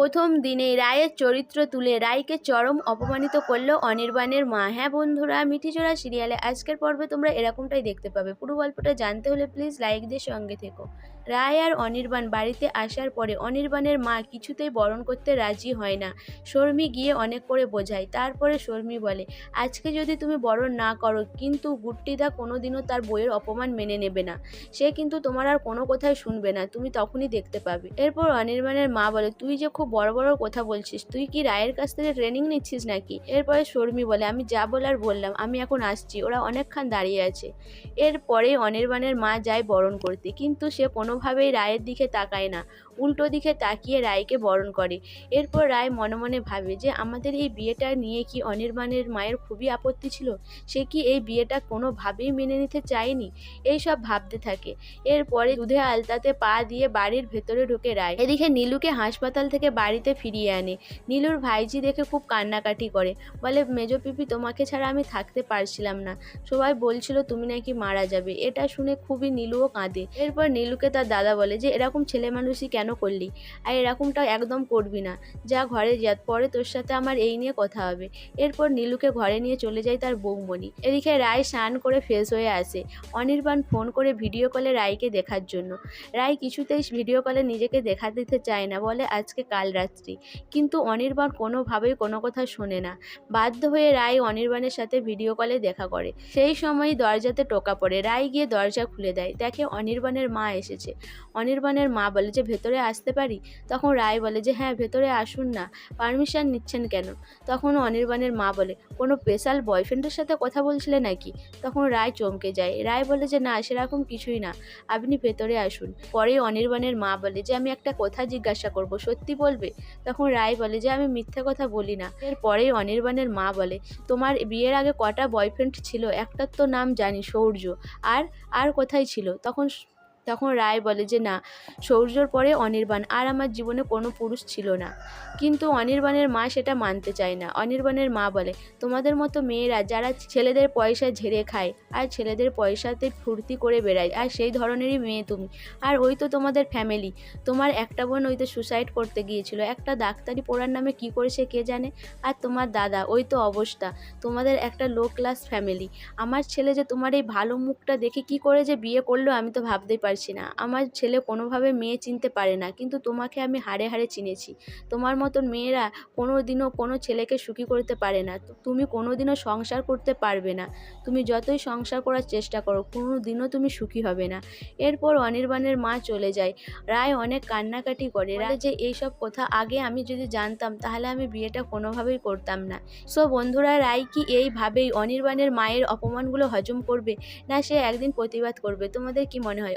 প্রথম দিনেই রায়ের চরিত্র তুলে রায়কে চরম অপমানিত করল অনির্বাণের মা। হ্যাঁ বন্ধুরা, মিঠিজোড়া সিরিয়ালে আজকের পর্বে তোমরা এরকমটাই দেখতে পাবে। পুরো গল্পটা জানতে হলে প্লিজ লাইক দিয়ে সঙ্গে থেকো। রায় আর অনির্বাণ বাড়িতে আসার পরে অনির্বাণের মা কিছুতেই বরণ করতে রাজি হয় না। শর্মি গিয়ে অনেক করে বোঝায়। তারপরে শর্মি বলে, আজকে যদি তুমি বরণ না করো, কিন্তু গুট্টিদা কোনোদিনও তার বইয়ের অপমান মেনে নেবে না। সে কিন্তু তোমার আর কোনো কথাই শুনবে না। তুমি তখনই দেখতে পাবে। এরপর অনির্বাণের মা বলে, তুই যে খুব বড় বড় কথা বলছিস, তুই কি রায়ের কাছ থেকে ট্রেনিং নিচ্ছিস নাকি? এরপরে শর্মি বলে, আমি যা বলার বললাম, আমি এখন আসছি। ওরা অনেকক্ষণ দাঁড়িয়ে আছে। এরপরে অনির্বাণের মা যায় বরণ করতে, কিন্তু সে কোনোভাবেই রায়ের দিকে তাকায় না, উল্টো দিকে তাকিয়ে রায়কে বরণ করে। এরপর রায় মনে মনে ভাবে যে, আমাদের এই বিয়েটা নিয়ে কি অনির্বাণের মায়ের খুবই আপত্তি ছিল? সে কি এই বিয়েটা কোনোভাবেই মেনে নিতে চায়নি? এই সব ভাবতে থাকে। এরপরে দুধে আলতাতে পা দিয়ে বাড়ির ভেতরে ঢুকে রায়। এদিকে নীলুকে হাসপাতাল থেকে বাড়িতে ফিরিয়ে আনে। নীলুর ভাইজি দেখে খুব কান্নাকাটি করে। বলে, মেজো পিপি, তোমাকে ছাড়া আমি থাকতে পারছিলাম না। সবাই বলছিল তুমি নাকি মারা যাবে। এটা শুনে খুবই নীলুও কাঁদে। এরপর নীলুকে তার দাদা বলে যে, এরকম ছেলে মানুষই কেন করলি? আর এরকমটা একদম করবি না। যা ঘরে যা, পরে তোর সাথে আমার এই নিয়ে কথা হবে। এরপর নীলুকে ঘরে নিয়ে চলে যায় তার বৌমণি। এদিকে রায় স্নান করে ফ্রেশ হয়ে আসে। অনির্বাণ ফোন করে ভিডিও কলে রায়কে দেখার জন্য। রায় কিছুতেই ভিডিও কলে নিজেকে দেখা দিতে চায় না, বলে, আজকে কাল রাত্রি। কিন্তু অনির্বাণ কোনোভাবেই কোনো কথা শোনে না। বাধ্য হয়ে রায় অনির্বাণের সাথে ভিডিও কলে দেখা করে। সেই সময় দরজাতে টোকা পড়ে। রায় গিয়ে দরজা খুলে দেয়। দেখে অনির্বাণের মা এসেছে। অনির্বাণের মা বলে যে, ভেতরে আসতে পারি? তখন রায় বলে যে হ্যাঁ ভেতরে আসুন না, পারমিশন নিচ্ছেন কেন? তখন অনির্বাণের মা বলে, কোনো স্পেশাল বয়ফ্রেন্ডের সাথে কথা বলছিলে নাকি? তখন রায় চমকে যায়। রায় বলে যে, না, সেরকম কিছুই না, আপনি ভেতরে আসুন। পরে অনির্বাণের মা বলে যে, আমি একটা কথা জিজ্ঞাসা করব, সত্যি বলবে? তখন রায় বলে যে, আমি মিথ্যা কথা বলি না। এরপরেই অনির্বাণের মা বলে, তোমার বিয়ের আগে কটা বয়ফ্রেন্ড ছিল? একটার তো নাম জানি, সৌর্য। আর আর কোথায় ছিল? তখন তখন রায় বলে যে, না, সৌর্যর পরে অনির্বাণ, আর আমার জীবনে কোনো পুরুষ ছিল না। কিন্তু অনির্বাণের মা সেটা মানতে চায় না। অনির্বাণের মা বলে, তোমাদের মতো মেয়েরা যারা ছেলেদের পয়সা ঝেড়ে খায় আর ছেলেদের পয়সাতে ফুর্তি করে বেড়ায়, আর সেই ধরনেরই মেয়ে তুমি। আর ওই তো তোমাদের ফ্যামিলি তোমার একটা বোন ওই তো সুসাইড করতে গিয়েছিল। একটা ডাক্তারি পড়ার নামে কি করেছে কে জানে? আর তোমার দাদা, ওই তো অবস্থা। তোমাদের একটা লো ক্লাস ফ্যামিলি আমার ছেলে যে তোমার এই ভালো মুখটা দেখে কি করে যে বিয়ে করল আমি তো ভাবতেই পারছি না। আমার ছেলে কোনোভাবে মেয়ে চিনতে পারে না, কিন্তু তোমাকে আমি হাড়ে হাড়ে চিনেছি। তোমার মতন মেয়েরা কোনো দিনও কোনো ছেলেকে সুখী করতে পারে না। তুমি কোনো দিনও সংসার করতে পারবে না। তুমি যতই সংসার করার চেষ্টা করো কোনো দিনও তুমি সুখী হবে না। এরপর অনির্বাণের মা চলে যায়। রায় অনেক কান্নাকাটি করে। রায় যে এইসব কথা আগে আমি যদি জানতাম, তাহলে আমি বিয়েটা কোনোভাবেই করতাম না। সো বন্ধুরা, রায় কি এইভাবেই অনির্বাণের মায়ের অপমানগুলো হজম করবে, না সে একদিন প্রতিবাদ করবে? তোমাদের কি মনে হয়?